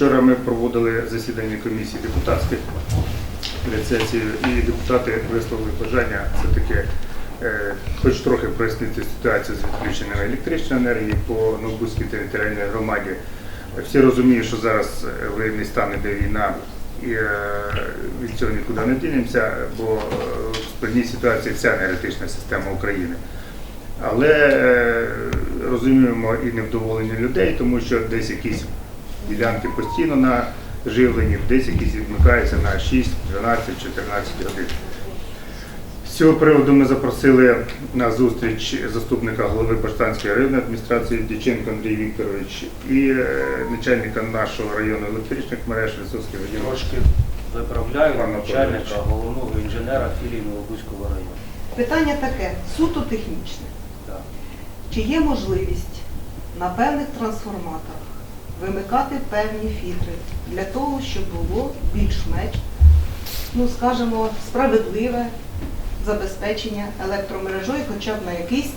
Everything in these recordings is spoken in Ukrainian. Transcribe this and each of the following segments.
Вчора ми проводили засідання комісії депутатських сесією, і депутати висловили бажання все-таки е, хоч трохи прояснити ситуацію з відключенням електричної енергії по Новбузькій територіальній громаді. Всі розуміють, що зараз е, воєнний стан іде війна, і е, від цього нікуди не дінемося, бо е, в складній ситуації вся енергетична система України. Але е, розуміємо і невдоволення людей, тому що десь якісь ділянки постійно на живлені, десь якісь відмикаються на 6, 12, 14 годин. З цього приводу ми запросили на зустріч заступника голови Баштанської районної адміністрації Дяченко Андрій Вікторович і е, начальника нашого району електричних мереж Лисовський Вадим. Трошки виправляю Пане начальника головного інженера філії Новобузького району. Питання таке, суто технічне. Так. Чи є можливість на певних трансформаторах вимикати певні фільтри для того, щоб було більш-менш, ну скажімо, справедливе забезпечення електромережою хоча б на якийсь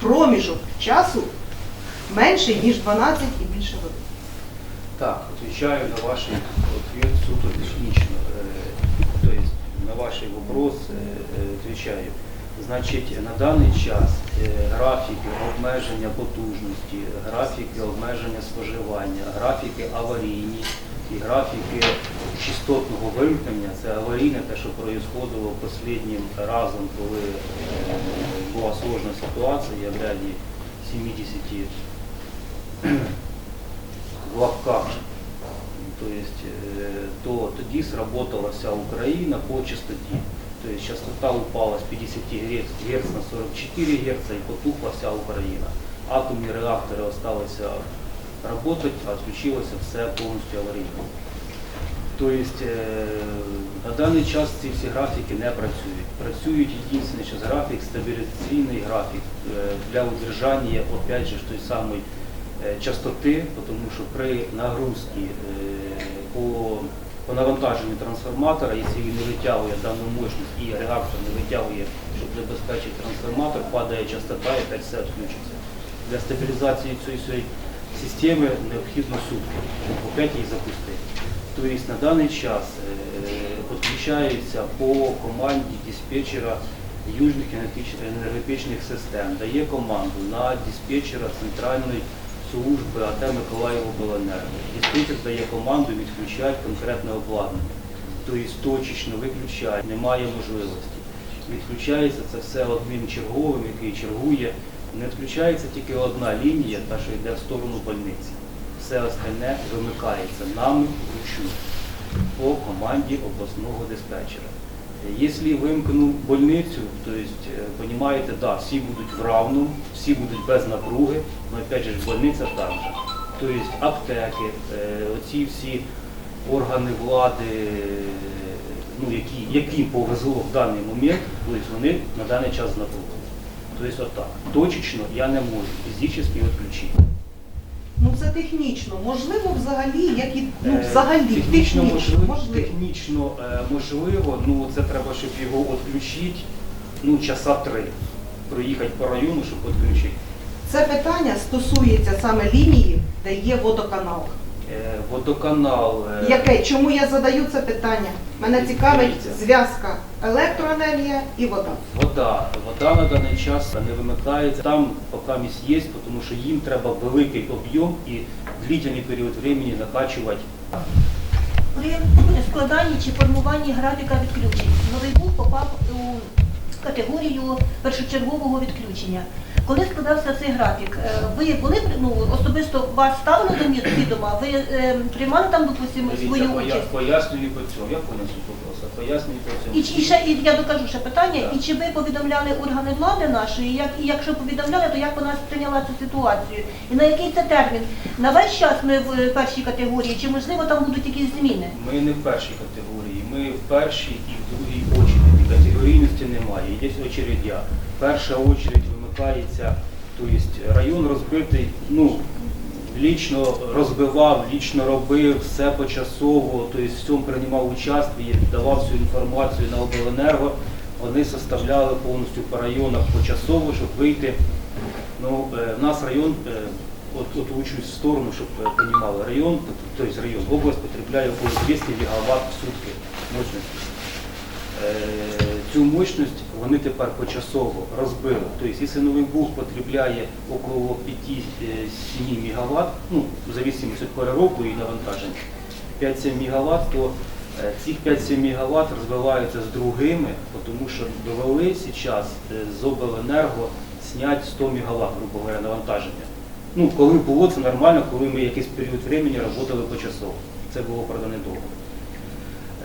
проміжок часу менший, ніж 12 і більше годин? Так, отвечаю на ваш ответ суто технично. Э, То есть на ваш вопрос э, э, отвечаю. Значить, на даний час е, графіки обмеження потужності, графіки обмеження споживання, графіки аварійні і графіки частотного вимкнення, це аварійне те, що происходило останнім разом, коли е, була сложна ситуація в ряді 70 в лапках. То то тоді сработала вся Україна по частоті. Частота упала з 50 Гц на 44 Гц і потухла вся Україна. Атомні реактори залишилися працювати, а відключилося все повністю аварійно. Тобто е, на даний час ці всі графіки не працюють. Працюють єдине, що графік, стабілізаційний графік е, для удержання, опять же, той самий е, частоти, тому що при нагрузці е, по, по навантаженню трансформатора, якщо він не витягує дану мощність і реактор не витягує, щоб забезпечити трансформатор, падає частота і опять все відключиться. Для стабілізації цієї системи необхідно сутки, щоб опять її запустити. Тобто на даний час е, підключається по команді диспетчера южних енергетичних систем, дає команду на диспетчера центральної служби АТ Миколаєво Беленерго. Диспетчер дає команду відключати конкретне обладнання. Тобто точечно виключає, немає можливості. Відключається це все одним черговим, який чергує. Не відключається тільки одна лінія, та що йде в сторону больниці. Все остальне вимикається нами вручну по команді обласного диспетчера. Е, Якщо вимкну больницю, то есть, е, понимаете, да, всі будуть в равному, всі будуть без напруги, але опять же больниця так же. Тобто аптеки, е, оці всі органи влади, е, ну, які, яким повезло в даний момент, тобто вони на даний час з напругою. Тобто отак. Точечно я не можу фізично відключити. Ну це технічно. Можливо, взагалі, як і ну, Е, взагалі технічно можливо, можливо. технічно е, можливо, ну це треба, щоб його відключити ну, часа три. Проїхати по району, щоб відключити. Це питання стосується саме лінії, де є водоканал. Е, водоканал. е, Яке? Чому я задаю це питання? Мене цікавить зв'язка електроенергія і вода. Вода. Вода на даний час не вимикається. Там поки місць є, тому що їм треба великий об'єм і длительний період времени накачувати. При складанні чи формуванні графіка відключень новий бух попав у категорію першочергового відключення. Коли складався цей графік, е, ви були ну, особисто вас ставили до відома? Ви е, приймали там, допустимо, свою участь? пояснюю по цьому. Я суть вопроса. Пояснюю по цьому. І, чи- і ще і я докажу ще питання, Так. і чи ви повідомляли органи влади нашої, як і якщо повідомляли, то як вона сприйняла цю ситуацію? І на який це термін? На весь час ми в е, першій категорії, чи можливо там будуть якісь зміни? Ми не в першій категорії, ми в першій і в другій очереді. Категорійності немає, є очередя. Перша очередь вимикається, тобто район розбитий, ну, лічно розбивав, лічно робив, все почасово, тобто в цьому приймав участь давав всю інформацію на обленерго. Вони составляли повністю по районах почасово, щоб вийти. Ну, е, в нас район е, от, отлучусь в сторону, щоб розуміли, район, тобто район, область потребляє около 200 ГВт в сутки мощності. Е, Цю мощність вони тепер почасово розбили. Тобто, якщо новий бух потребляє около 5-7 МВт, ну, в зависимості від переробки і навантаження, 5-7 МВт, то е, цих 5-7 МВт розвиваються з другими, тому що довели зараз з обленерго зняти 100 МВт, грубо говоря, навантаження. Ну, коли було це нормально, коли ми якийсь період времени працювали почасово. Це було правда недовго.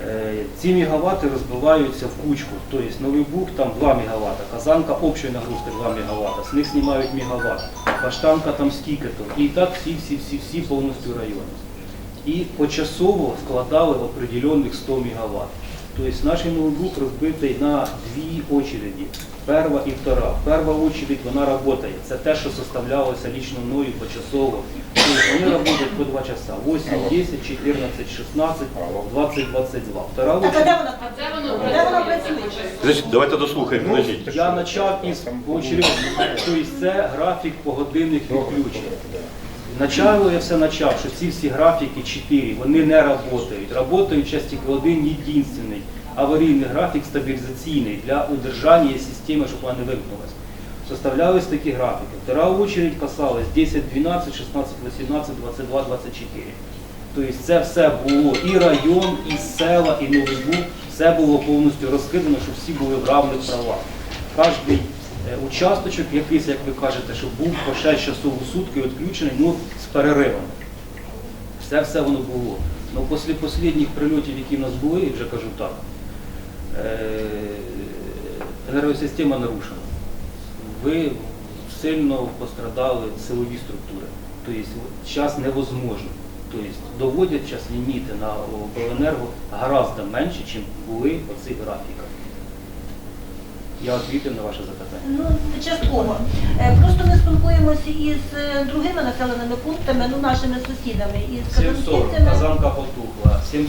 Е, Ці мегаватти розбиваються в кучку, тобто новий Бук там 2 МВт, казанка общої нагрузки 2 МВт, з них знімають мегаватт, баштанка там скільки-то, і так всі-всі-всі-всі повністю райони. І почасово складали определенних 100 МВт. Тобто наш новий розбитий на дві очереди, перша і втора. Перша очередь вона працює, це те, що составлялося лично мною почасово. Тобто вони працюють по 2 часа, 8, 10, 14, 16, 20, 22. Втора а очередь. де вона? Де вона працює? Значить, давайте дослухаємо, Ну, подождіть. Я почав із очередь, тобто це графік погодинних відключень. Начало я все почав, що ці всі графіки 4, вони не працюють. Працюють зараз тільки один єдиний аварійний графік стабілізаційний для удержання системи, щоб вона не вимкнулася. Составлялись такі графіки. Втора очередь касалась 10, 12, 16, 18, 22, 24. Тобто це все було і район, і села, і Новий Буг, все було повністю розкидано, щоб всі були в равних правах. Кожний участочок якийсь, як ви кажете, що був по 6 часов у сутки відключений, ну, з переривами. Все все воно було. Ну, після останніх прильотів, які в нас були, вже кажу так, е, енергосистема нарушена. Ви сильно пострадали силові структури. Тобто зараз невозможно. Тобто доводять зараз ліміти на обленерго гораздо менше, ніж були по цих графіках. Я відповів на ваше запитання. Ну, частково. Е, Просто ми спілкуємося із е, другими населеними пунктами, ну нашими сусідами, із 7.40, казанка потухла, 7.40,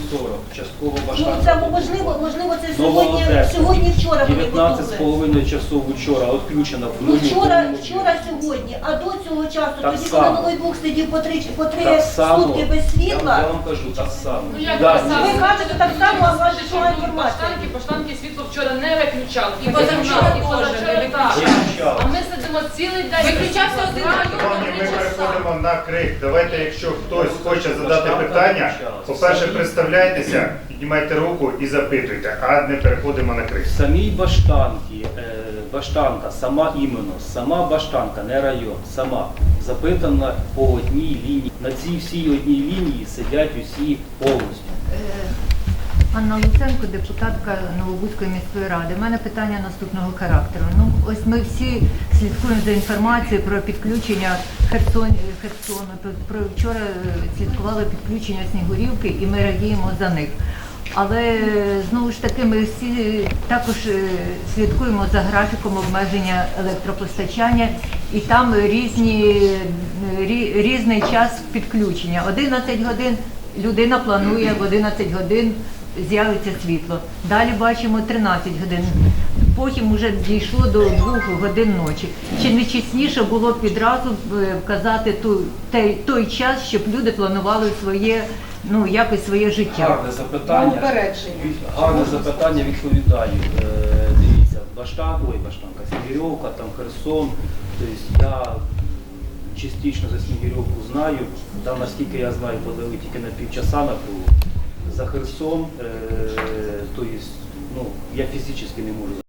частково Ну, це можливо, можливо, це сьогодні, сьогодні вчора вони 19 з потухли. половиною часов вчора відключена в Ну, вчора, вчора, сьогодні, а до цього часу, Так тоді, коли новий бух сидів по три, по три сутки без світла, я вам кажу, так само. Ну як Да, так само? Ви кажете так само, а Що інформація. Баштанки, баштанки світло вчора не виключали. І позавчора теж, теж не виключали. А ми сидимо цілий день. Виключався один район. Ми переходимо на крик. Давайте, якщо хтось хоче задати питання, по-перше, представляйтеся, піднімайте руку і запитуйте, а не переходимо на крик. Самій баштанці, е, баштанка, сама іменно, сама баштанка, не район, сама запитана по одній лінії. На цій всій одній лінії сидять усі повністю. Анна Луценко, депутатка Новобузької міської ради. У мене питання наступного характеру. Ну, ось ми всі слідкуємо за інформацією про підключення Херсон, Херсону. Про- вчора е, слідкували підключення Снігурівки, і ми радіємо за них. Але знову ж таки ми всі також е, слідкуємо за графіком обмеження електропостачання, і там різні, рі- різний час підключення. 11 годин людина планує в 11 годин з'явиться світло. Далі бачимо 13 годин. Потім вже дійшло до 2 годин ночі. Чи не чесніше було б відразу е, вказати ту, той, той час, щоб люди планували своє, ну якось своє життя? Гарне запитання. Гарне запитання відповідаю. Е, Дивіться, Баштан, ой, Баштанка, Снігирьовка, там Херсон. Тобто я частично за Снігирьовку знаю. Там, наскільки я знаю, подали тільки на півчаса на полу. За Херсон, то есть, ну, я фізично не можу